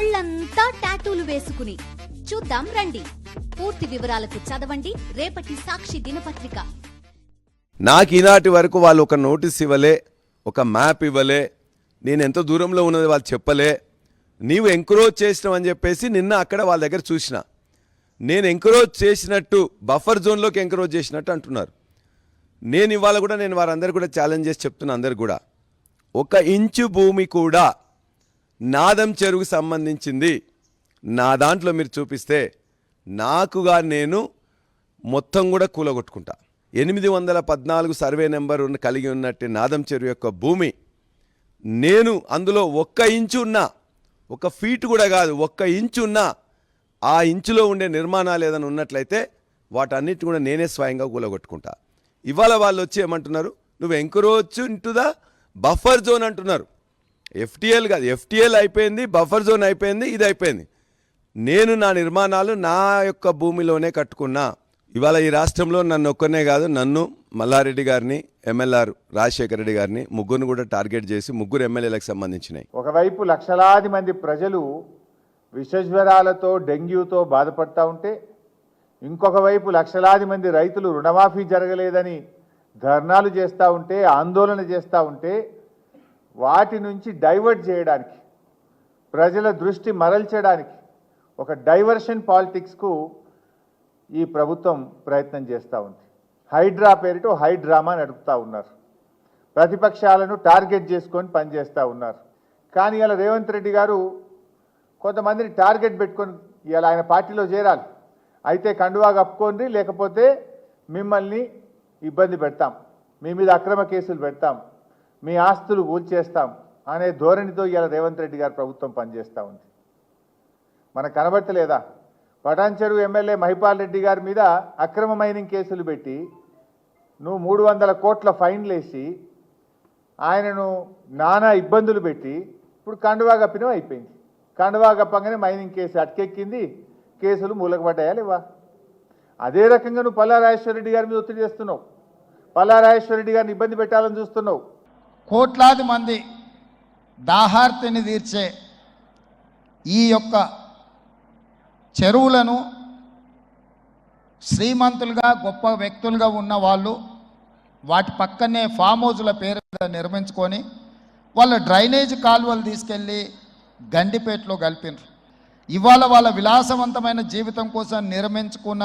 ఒళ్ళంతా టాటూలు వేసుకుని. చూద్దాం రండి. పూర్తి వివరాలకు చదవండి. రేపటి సాక్షి దినపత్రిక. నాకు ఈనాటి వరకు వాళ్ళు ఒక నోటీస్ ఇవ్వలే ఒక మ్యాప్ ఇవ్వలే నేను ఎంత దూరంలో ఉన్నది వాళ్ళు చెప్పలే. నీవు ఎంకరేజ్ చేసినావు అని చెప్పేసి నిన్న అక్కడ వాళ్ళ దగ్గర చూసిన. నేను ఎంకరేజ్ చేసినట్టు బఫర్ జోన్లోకి ఎంకరేజ్ చేసినట్టు అంటున్నారు. నేను ఇవాళ కూడా నేను వారందరూ కూడా ఛాలెంజ్ చేసి చెప్తున్నా అందరు కూడా. ఒక ఇంచు భూమి కూడా నాదం చెరువుకు సంబంధించింది. నా దాంట్లో మీరు చూపిస్తే నాకుగా నేను మొత్తం కూడా కూలగొట్టుకుంటా. ఎనిమిది వందల పద్నాలుగు సర్వే నెంబర్ ఉన్న కలిగి ఉన్నట్టు నాదం చెరువు యొక్క భూమి నేను అందులో ఒక్క ఇంచు ఉన్నా ఒక ఫీట్ కూడా కాదు ఒక్క ఇంచు ఉన్నా ఆ ఇంచులో ఉండే నిర్మాణాలు ఏదైనా ఉన్నట్లయితే వాటన్నిటి కూడా నేనే స్వయంగా కూలగొట్టుకుంటా. ఇవాళ వాళ్ళు వచ్చి ఏమంటున్నారు? నువ్వు encroach into the buffer zone అంటున్నారు. ఎఫ్టీఎల్ కాదు ఎఫ్టిఎల్ అయిపోయింది బఫర్ జోన్ అయిపోయింది ఇది అయిపోయింది. నేను నా నిర్మాణాలు నా యొక్క భూమిలోనే కట్టుకున్నా. ఇవాళ ఈ రాష్ట్రంలో నన్ను ఒక్కనే కాదు నన్ను మల్లారెడ్డి గారిని ఎమ్మెల్ఆర్ రాజశేఖర రెడ్డి గారిని ముగ్గురుని కూడా టార్గెట్ చేసి ముగ్గురు ఎమ్మెల్యేలకు సంబంధించినాయి ఒకవైపు లక్షలాది మంది ప్రజలు విషజ్వరాలతో డెంగ్యూతో బాధపడతా ఉంటే ఇంకొక వైపు లక్షలాది మంది రైతులు రుణమాఫీ జరగలేదని ధర్నాలు చేస్తూ ఉంటే ఆందోళన చేస్తూ ఉంటే వాటి నుంచి డైవర్ట్ చేయడానికి ప్రజల దృష్టి మరల్చడానికి ఒక డైవర్షన్ పాలిటిక్స్కు ఈ ప్రభుత్వం ప్రయత్నం చేస్తూ ఉంది. హైడ్రా పేరిట హైడ్రామా నడుపుతూ ఉన్నారు. ప్రతిపక్షాలను టార్గెట్ చేసుకొని పనిచేస్తూ ఉన్నారు. కానీ ఇలా రేవంత్ రెడ్డి గారు కొంతమందిని టార్గెట్ పెట్టుకొని ఇలా ఆయన పార్టీలో చేరాలి. అయితే కండువా కప్పుకోండి లేకపోతే మిమ్మల్ని ఇబ్బంది పెడతాం. మీ మీద అక్రమ కేసులు పెడతాం. మీ ఆస్తులు కూల్చేస్తాం అనే ధోరణితో ఇలా రేవంత్ రెడ్డి గారు ప్రభుత్వం పనిచేస్తూ ఉంది. మనకు కనబడతలేదా? పటాన్చెరు ఎమ్మెల్యే మహిపాల్ రెడ్డి గారి మీద అక్రమ మైనింగ్ కేసులు పెట్టి నువ్వు మూడు వందల కోట్ల ఫైన్లు వేసి ఆయనను నానా ఇబ్బందులు పెట్టి ఇప్పుడు కండువా కప్పినం అయిపోయింది. కండువా కప్పంగానే మైనింగ్ కేసు అటకెక్కింది. కేసులు మూలకపడ్డాయా లేవా? అదే రకంగా నువ్వు పల్లా రెడ్డి గారి మీద ఒత్తిడి చేస్తున్నావు. పల్లా రెడ్డి గారిని ఇబ్బంది పెట్టాలని చూస్తున్నావు. కోట్లాది మంది దాహార్తిని తీర్చే ఈ యొక్క చెరువులను శ్రీమంతులుగా గొప్ప వ్యక్తులుగా ఉన్న వాళ్ళు వాటి పక్కనే ఫామ్ హౌజుల పేరు మీద నిర్మించుకొని వాళ్ళ డ్రైనేజ్ కాలువలు తీసుకెళ్ళి గండిపేటలో కలిపినారు. ఇవాళ వాళ్ళ విలాసవంతమైన జీవితం కోసం నిర్మించుకున్న